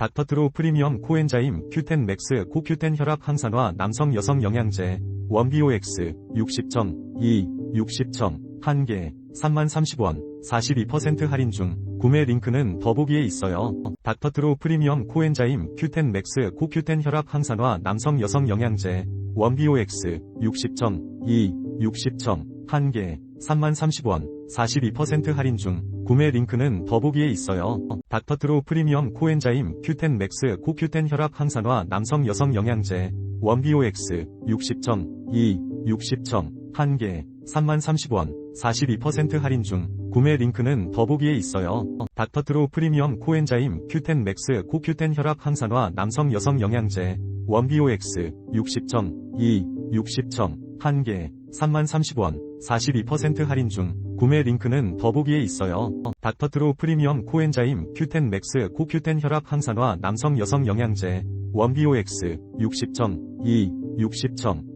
닥터트로 프리미엄 코엔자임 큐텐 맥스 코큐텐 혈압 항산화 남성 여성 영양제 원비오엑스 60점 2 60점 1개 3만30원 42% 할인 중 구매 링크는 더보기에 있어요. 닥터트로 프리미엄 코엔자임 큐텐 맥스 코큐텐 혈압 항산화 남성 여성 영양제 원비오엑스 60점 2 60점 1개 3만30원 42% 할인 중 구매 링크는 더보기에 있어요. 닥터트로 프리미엄 코엔자임 큐텐 맥스 코큐텐 혈압 항산화 남성 여성 영양제 원비오엑스 60점 2 60점 1개 3만30원 42% 할인 중 구매 링크는 더보기에 있어요. 닥터트로 프리미엄 코엔자임 큐텐 맥스 코큐텐 혈압 항산화 남성 여성 영양제 원비오엑스 60점 2 60점 1개 3만30원 42% 할인 중 구매 링크는 더보기에 있어요. 닥터트로 프리미엄 코엔자임 큐텐 맥스 코큐텐 혈압 항산화 남성 여성 영양제 원비오엑스 60점 2 60점